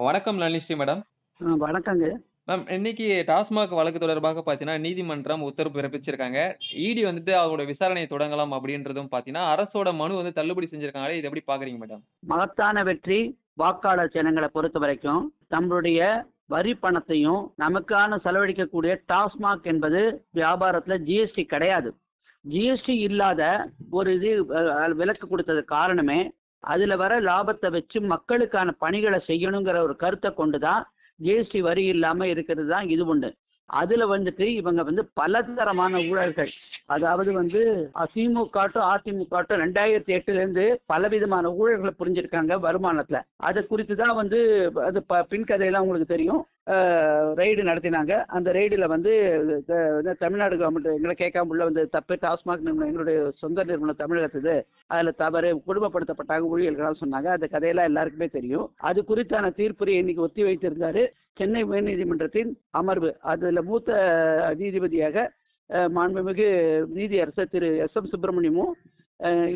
வணக்கம் நளினிஸ்ரீ மேடம். வணக்கங்க. மேம் இன்னைக்கு டாஸ்மாக் வழக்கு தொடர்பாக பார்த்தீங்கன்னா, நீதிமன்றம் உத்தரவு பிறப்பிச்சிருக்காங்க. இடி வந்துட்டு அவங்களோட விசாரணைய தொடங்கலாம் அப்படின்றதும் பார்த்தீங்கன்னா, அரசோட மனு வந்து தள்ளுபடி செஞ்சிருக்காங்களே, இத எப்படி பார்க்குறீங்க மேடம்? மகத்தான வெற்றி வாக்காளர் ஜனங்கள பொறுத்தவரைக்கும், தங்களுடைய வரி பணத்தையும் நமக்கான செலவழிக்கக்கூடிய டாஸ்மாக் என்பது வியாபாரத்துல ஜிஎஸ்டி கிடையாது. ஜிஎஸ்டி இல்லாத ஒரு இது விலக்கு குடுத்தது காரணமே, அதில் வர லாபத்தை வச்சு மக்களுக்கான பணிகளை செய்யணுங்கிற ஒரு கருத்தை கொண்டு தான், ஜிஎஸ்டி வரி இல்லாமல் இருக்கிறது தான் இது ஒன்று அதில் வந்துட்டு இவங்க வந்து பலதரமான ஊழல்கள், அதாவது வந்து அதிமுகட்டும் அதிமுகட்டும் ரெண்டாயிரத்தி எட்டுலேருந்து பலவிதமான ஊழல்களை புரிஞ்சிருக்காங்க வருமானத்தில். அதை குறித்து தான் வந்து அது ப பின்கதையெல்லாம் உங்களுக்கு தெரியும். ரெய்டு நடத்தினாங்க. அந்த ரெய்டில் வந்து தமிழ்நாடு கவர்மெண்ட் எங்களை கேட்காம உள்ள வந்து தப்பு. டாஸ்மாக் நிறுவனம் எங்களுடைய சொந்த நிறுவனம் தமிழகத்துது. அதில் தவறு குடும்பப்படுத்தப்பட்டாங்க ஊழியர்களாக சொன்னாங்க. அந்த கதையெல்லாம் எல்லாருக்குமே தெரியும். அது குறித்தான தீர்ப்புரை இன்னைக்கு ஒத்தி வைத்திருந்தாரு சென்னை உயர்நீதிமன்றத்தின் அமர்வு. அதில் மூத்த நீதிபதியாக மாண்புமிகு நீதியரசர் திரு எஸ்.எம். சுப்பிரமணியமும்,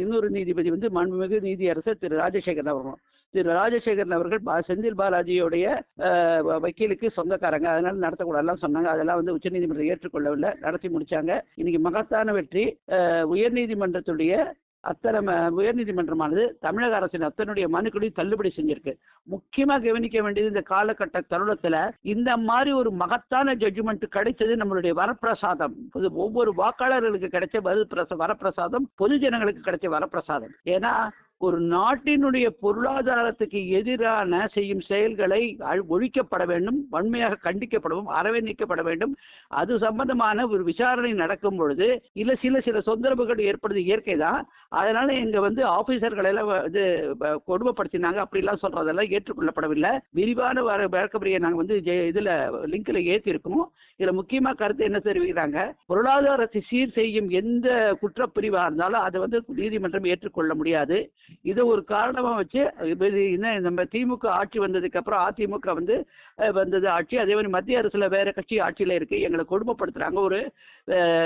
இன்னொரு நீதிபதி வந்து மாண்புமிகு நீதியரசர் திரு ராஜசேகரன் அவர்களும். திரு ராஜசேகரன் அவர்கள் பா செந்தில் பாலாஜியோடைய வ வக்கீலுக்கு சொந்தக்காரங்க. அதனால நடத்தக்கூடாதுலாம் சொன்னாங்க. அதெல்லாம் வந்து உச்சநீதிமன்றம் ஏற்றுக்கொள்ளவில்லை. நடத்தி முடிச்சாங்க. இன்னைக்கு மகத்தான வெற்றி உயர்நீதிமன்றத்துடைய அத்தனை ம உயர்நீதிமன்றமானது தமிழக அரசின் அத்தனுடைய மனுக்களையும் தள்ளுபடி செஞ்சிருக்கு. முக்கியமாக கவனிக்க வேண்டியது இந்த காலகட்ட தருணத்தில் இந்த மாதிரி ஒரு மகத்தான ஜட்ஜ்மெண்ட் கிடைச்சது நம்மளுடைய வரப்பிரசாதம். இது ஒவ்வொரு வாக்காளர்களுக்கு கிடைச்ச வரப்பிரச வரப்பிரசாதம், பொது ஜனங்களுக்கு கிடைச்ச வரப்பிரசாதம். ஏன்னா, ஒரு நாட்டினுடைய பொருளாதாரத்துக்கு எதிரான செய்யும் செயல்களை ஒழிக்கப்பட வேண்டும். வன்மையாக கண்டிக்கப்படவும், அறவே நீக்கப்பட வேண்டும். அது சம்பந்தமான ஒரு விசாரணை நடக்கும் பொழுது, இல்ல சில சில தொந்தரவுகள் ஏற்படுது இயற்கை தான். அதனால இங்க வந்து ஆபீசர்களை எல்லாம் இது கொடுமைப்படுத்தினாங்க அப்படிலாம் சொல்றதெல்லாம் ஏற்றுக்கொள்ளப்படவில்லை. விரிவான வர விளக்கமுறைய நாங்கள் வந்து ஜெ இதுல லிங்க்ல ஏத்தியிருக்கோம். இதுல முக்கியமா கருத்து என்ன தெரிவிக்கிறாங்க, பொருளாதாரத்தை சீர் செய்யும் எந்த குற்றப்பிரிவாக இருந்தாலும் அதை வந்து நீதிமன்றம் ஏற்றுக்கொள்ள முடியாது. இதை ஒரு காரணமாக வச்சு என்ன நம்ம திமுக ஆட்சி வந்ததுக்கு அப்புறம் அதிமுக வந்து வந்தது ஆட்சி. அதே மாதிரி மத்திய அரசில் வேற கட்சி ஆட்சியில் இருக்கு. எங்களை கொடுமைப்படுத்துறாங்க. ஒரு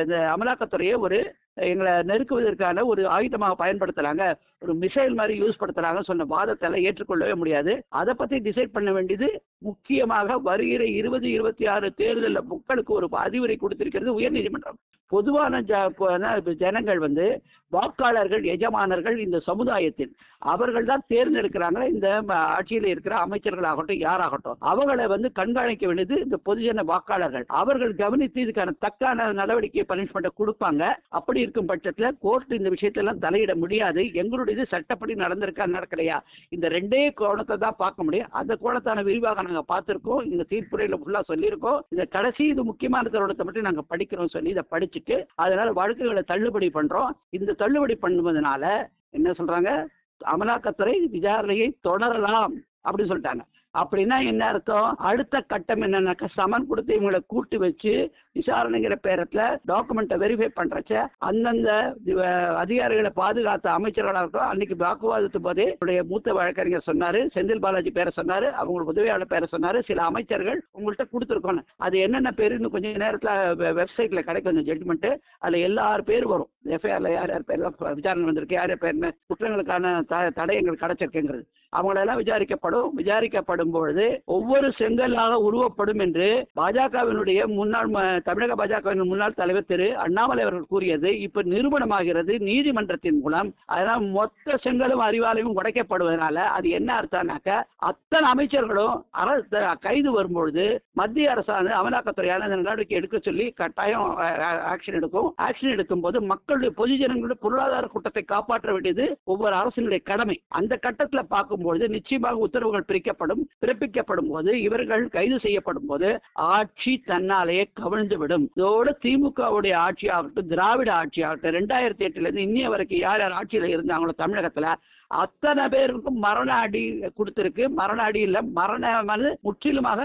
இந்த அமலாக்கத்துறையை ஒரு எங்களை நெருக்குவதற்கான ஒரு ஆயுதமாக பயன்படுத்துறாங்க. ஒரு மிசைல் மாதிரி யூஸ் படுத்துகிறாங்க சொன்ன வாதத்தெல்லாம் ஏற்றுக்கொள்ளவே முடியாது. அதை பத்தி டிசைட் பண்ண வேண்டியது முக்கியமாக வருகிற இருபது இருபத்தி ஆறு தேர்தலில் மக்களுக்கு ஒரு அறிவுரை கொடுத்திருக்கிறது உயர்நீதிமன்றம். பொதுவான ஜ ஜனங்கள் வந்து வாக்காளர்கள், எஜமானர்கள் இந்த சமுதாயத்தில். அவர்கள் தான் தேர்ந்தெடுக்கிறாங்க இந்த ஆட்சியில் ஆட்சியில இருக்கிற அமைச்சர்களாகட்டும், யாராகட்டும். அவங்களை வந்து கண்காணிக்க வேண்டியது இந்த பொதுஜன வாக்காளர்கள். அவர்கள் கவனித்து இதுக்கான தக்கான நடவடிக்கை பனிஷ்மெண்ட்டை கொடுப்பாங்க அப்படி இருக்கும் பட்சத்தில் கோர்ட் இந்த விஷயத்தெல்லாம் தலையிட முடியாது. எங்களுடையது சட்டப்படி நடந்திருக்கா, நடக்கலையா? இந்த ரெண்டே கோணத்தை தான் பார்க்க முடியும். அந்த கோணத்தான விரிவாக நாங்கள் பார்த்துருக்கோம் இந்த தீர்ப்புரையில் ஃபுல்லாக சொல்லியிருக்கோம். இந்த கடைசி இது முக்கியமான தருணத்தை மட்டும் நாங்கள் படிக்கிறோம் சொல்லி இதை படிச்சு படிச்சுட்டு, அதனால வழக்குகளை தள்ளுபடி பண்றோம். இந்த தள்ளுபடி பண்ணுவதனால என்ன சொல்றாங்க, அமலாக்கத்துறை விசாரணையை தொடரலாம் அப்படின்னு சொல்லிட்டாங்க. அப்படின்னா என்ன அர்த்தம்? அடுத்த கட்டம் என்னன்னாக்கா, சமன் கொடுத்து இவங்கள கூட்டு வச்சு விசாரணைங்கிற பேரத்துல டாக்குமெண்ட்டை வெரிஃபை பண்றச்ச, அந்தந்த வ பாதுகாத்த அமைச்சர்களாக இருக்கட்டும், அன்னைக்கு வாக்குவாதத்து போதே என்னுடைய மூத்த வழக்கறிஞர் சொன்னாரு. செந்தில் பாலாஜி பேரை சொன்னாரு. அவங்களுக்கு உதவியாளர் பேரை சொன்னாரு. சில அமைச்சர்கள் உங்கள்ட்ட குடுத்துருக்கோன்னு. அது என்னென்ன பேருன்னு இன்னும் நேரத்தில் நேரத்துல வெ வெப்சைட்ல கிடைக்கும் அந்த ஜட்ஜ்மெண்ட். அதுல எல்லார் பேரு வரும். எஃப்ஐஆர்ல யார் யார் பேர்லாம் விசாரணை வந்திருக்கு, யார் யார் பேர் குற்றங்களுக்கான த எங்களுக்கு கிடைச்சிருக்குங்கிறது. அவங்களெல்லாம் விசாரிக்கப்படும். விசாரிக்கப்படும் பொழுது ஒவ்வொரு செங்கல்லாக உருவப்படும் என்று பாஜகவினுடைய முன்னாள் ம தமிழக பாஜகவின் முன்னாள் தலைவர் திரு அண்ணாமலை அவர்கள் கூறியது இப்ப நிரூபணமாகிறது நீதிமன்றத்தின் மூலம். அதனால் மொத்த செங்கலும் அறிவாலயமும் உடைக்கப்படுவதனால அது என்ன அர்த்தம்னாக்க, அத்தனை அமைச்சர்களும் அரசு கைது வரும்பொழுது மத்திய அரசானது அமலாக்கத்துறையான நடவடிக்கை எடுக்க சொல்லி கட்டாயம் ஆக்ஷன் எடுக்கும் ஆக்ஷன் எடுக்கும். போது மக்களுடைய பொதுஜனங்களுடைய பொருளாதார கூட்டத்தை காப்பாற்ற வேண்டியது ஒவ்வொரு அரசினுடைய கடமை. அந்த கட்டத்தில் பார்க்கும் பார்க்கும்பொழுது நிச்சயமாக உத்தரவுகள் பிரிக்கப்படும். பிறப்பிக்கப்படும் போது இவர்கள் கைது செய்யப்படும் போது ஆட்சி தன்னாலேயே கவிழ்ந்துவிடும். இதோடு திமுகவுடைய ஆட்சியாகட்டும், திராவிட ஆட்சியாகட்டும் 2008லேருந்து இன்னைய வரைக்கும் யார் யார் ஆட்சியில இருந்தாங்களோ தமிழகத்துல, அத்தனை பேருக்கும் மரண அடி கொடுத்திருக்கு மரண அடி இல்லை மரண முற்றிலுமாக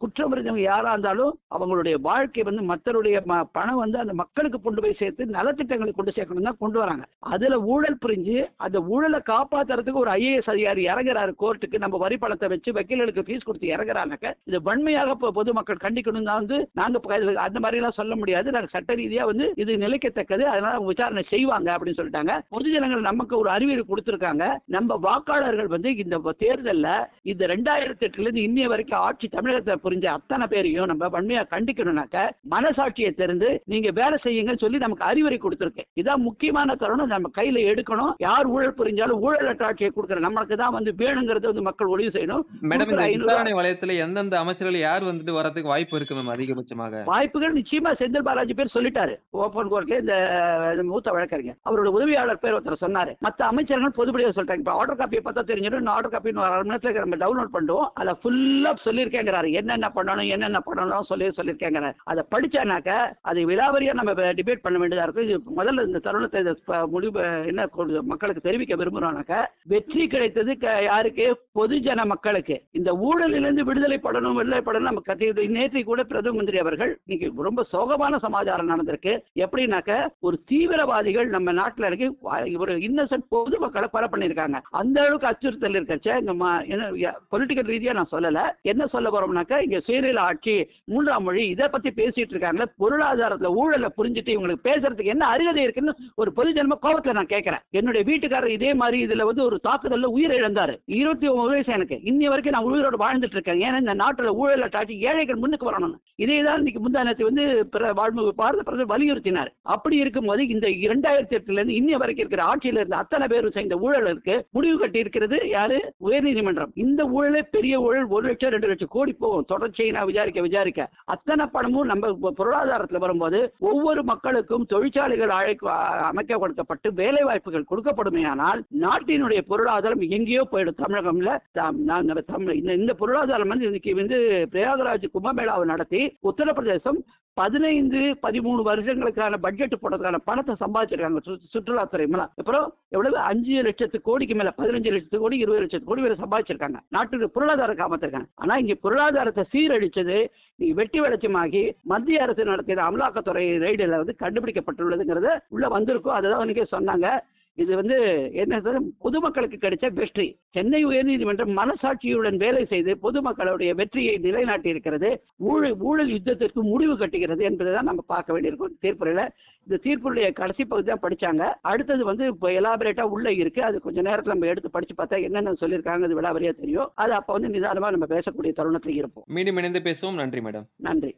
குற்றம் புரிஞ்சவங்க யாரா இருந்தாலும் அவங்களுடைய வாழ்க்கை வந்து மத்தருடைய ம பணம் வந்து அந்த மக்களுக்கு கொண்டு போய் சேர்த்து நலத்திட்டங்களை கொண்டு சேர்க்கணும் தான் கொண்டு வராங்க. அதுல ஊழல் புரிஞ்சு அந்த ஊழலை காப்பாத்துறதுக்கு ஒரு ஐஏஎஸ் அதிகாரி இறங்குறாரு கோர்ட்டுக்கு. நம்ம வரி பணத்தை வச்சு வக்கீல்களுக்கு ஃபீஸ் கொடுத்து இறங்குறாங்க இது வன்மையாக பொதுமக்கள் கண்டிக்கணும் தான் வந்து நாங்க அந்த மாதிரிலாம் சொல்ல முடியாது. நாங்க சட்ட ரீதியா வந்து இது நிலைக்கத்தக்கது. அதனால அவங்க விசாரணை செய்வாங்க அப்படின்னு சொல்லிட்டாங்க. பொதுஜனங்கள் நமக்கு ஒரு அறிவுரை கொடுத்துருக்காங்க நம்ம வாக்காளர்கள் வந்து இந்த தேர்தலில் இந்த ரெண்டாயிரத்தி எட்டுல இருந்து இன்னைய வரைக்கும் ஆட்சி தமிழகத்தை புரிஞ்ச அத்தனை பேரையும் நம்ம வன்மையா கண்டிக்கணும்னாக்க மனசாட்சியை தெரிந்து நீங்க வேலை செய்யுங்கன்னு சொல்லி நமக்கு அறிவுரை கொடுத்துருக்கு. இதான் முக்கியமான தருணம். நம்ம கையில எடுக்கணும். யார் ஊழல் புரிஞ்சாலும் ஊழலற்ற ஆட்சியை கொடுக்குற நம்மளுக்கு தான் வந்து வேணுங்கிறது வந்து மக்கள் முடிவு செய்யணும். மேடம் விசாரணை வளையத்துல எந்தெந்த அமைச்சர்கள் யார் வந்துட்டு வரதுக்கு வாய்ப்பு இருக்கு மேம் அதிகபட்சமாக? வாய்ப்புகள் நிச்சயமா செந்தில் பாலாஜி பேர் சொல்லிட்டாரு. ஓப்பன் கோர்ட்ல இந்த மூத்த வழக்கறிஞர். அவரோட உதவியாளர் பேர் ஒருத்தர் சொன்னாரு. மத்த அமைச்சர்கள் பொதுப்படியாக சொல்லிட்டாங்க. இப்போ ஆர்டர் காப்பியை பார்த்தா தெரிஞ்சிடும். ஆர்டர் காப்பி அரை மணி நேரத்துல நம்ம டவுன்லோட் பண்ணுவோம் அதை ஃபுல்லா சொல்லியிருக்கேங்கிறாரு. என்னென்ன பண்ணணும் என்னென்ன பண்ணணும் சொல்லி சொல்லியிருக்கேங்கிறாரு. அதை படிச்சானாக்க அதை விலாவரியா நம்ம டிபேட் பண்ண வேண்டியதா இருக்கும். இது முதல்ல இந்த தருணத்தை முடிவு என்ன கொடு- மக்களுக்கு தெரிவிக்க விரும்புறோம்னாக்க வெற்றி கிடைத்தது க- யாருக்கு? பொதுஜன மக்களுக்கு. இந்த ஊழலிலிருந்து விடுதலை படணும் விடுதலை படணும் நம்ம கத்தி நேற்று கூட பிரதம மந்திரி அவர்கள் இன்னைக்கு ரொம்ப சோகமான சமாச்சாரம் நடந்திருக்கு. எப்படின்னாக்க ஒரு தீவிரவாதிகள் நம்ம நாட்டில் இருக்கு ஒரு இன்னசென்ட் பொதுமக்களை கொலை பண்ணியிருக்காங்க. அந்த அளவுக்கு அச்சுறுத்தல் இருக்கச்சே என்ன பொலிட்டிக்கல் ரீதியா நான் சொல்லல. என்ன சொல்ல போறோம்னாக்க இங்க சுயநல ஆட்சி மூன்றாம் மொழி இதை பத்தி பேசிட்டு இருக்காங்களே பொருளாதாரத்துல ஊழலை புரிஞ்சுட்டு இவங்களுக்கு பேசுறதுக்கு என்ன அருகதை இருக்குன்னு ஒரு பொதுஜன்ம கோபத்துல நான் கேட்கறேன். என்னுடைய வீட்டுக்காரர் இதே மாதிரி இதுல வந்து ஒரு தாக்குதல்ல உயிர் இழந்தாரு இருபத்தி ஒன்பது வயசு எனக்கு. இன்னி வரைக்கும் நான் உயிரோடு வாழ்ந்துட்டு இருக்கேன். ஏன்னா இந்த நாட்டுல ஊழலை தாட்டி ஏழைகள் முன்னுக்கு வரணும் இதே தான் இன்னைக்கு முந்தானத்தை வந்து வாழ்முக பாரத பிரதமர் வலியுறுத்தினார். அப்படி இருக்கும்போது இந்த இரண்டாயிரத்தி எட்டுல இருந்து இன்னி வரைக்கும் இருக்கிற ஆட்சியில இருந்த அத்தனை பேரும் செய்த ஊழலுக்கு முடிவு கட்டி இருக்கிறது யாரு? உயர்நீதிமன்றம். இந்த ஊழலே பெரிய ஊழல் ஒரு லட்சம் ரெண்டு லட்சம் கோடி போகும் தொடர்ச்சியை நான் விசாரிக்க விசாரிக்க. அத்தனை பணமும் நம்ம பொருளாதாரத்தில் வரும்போது ஒவ்வொரு மக்களுக்கும் தொழிற்சாலைகள் அழைக்க அமைக்க கொடுக்கப்பட்டு வேலை வாய்ப்புகள் கொடுக்கப்படுமையானால் நாட்டினுடைய பொருளாதாரம் எங்கேயோ போயிடும். தமிழகம்ல தாம்- நான் தமிழ் இந்த இந்த பொருளாதாரம் வந்து இன்னைக்கு வந்து பிரயாகராஜ் கும்பமேளாவை நடத்தி உத்தரப்பிரதேசம் பதினைந்து பதிமூணு வருஷங்களுக்கான பட்ஜெட் போடுறதுக்கான பணத்தை சம்பாதிச்சிருக்காங்க. சு- சுற்றுலாத்துறை மேல அப்புறம் எவ்வளவு? அஞ்சு லட்சத்து கோடிக்கு மேல பதினஞ்சு லட்சத்து கோடி இருபது லட்சத்து கோடி வரை சம்பாதிச்சிருக்காங்க. நாட்டுக்கு பொருளாதார காமத்திருக்காங்க ஆனா இங்க பொருளாதாரத்தை சீரழிச்சது நீ வெட்டி வெளிச்சமாகி மத்திய அரசு நடத்திய அமலாக்கத்துறை ரெய்டில் வந்து கண்டுபிடிக்கப்பட்டுள்ளதுங்கிறத உள்ள வந்திருக்கும். அதுதான் அன்றைக்கே சொன்னாங்க. இது வந்து என்ன சொல்றது, பொதுமக்களுக்கு கிடைச்ச வெற்றி. சென்னை உயர்நீதிமன்றம் மனசாட்சியுடன் வேலை செய்து பொதுமக்களுடைய வெற்றியை நிலைநாட்டி இருக்கிறது ஊழல் ஊழல் யுத்தத்திற்கு முடிவு கட்டுகிறது என்பதை தான் நம்ம பார்க்க வேண்டியிருக்கும் தீர்ப்புரையில இந்த தீர்ப்புடைய கடைசி பகுதி தான் படிச்சாங்க. அடுத்தது வந்து இப்போ எலாபரேட்டா உள்ள இருக்கு. அது கொஞ்ச நேரத்தில் நம்ம எடுத்து படிச்சு பார்த்தா என்னென்ன சொல்லியிருக்காங்க அது விடாவரியா தெரியும். அது அப்போ வந்து நிதானமா நம்ம பேசக்கூடிய தருணத்தில் இருப்போம். மீண்டும் இணைந்து பேசுவோம். நன்றி மேடம். நன்றி.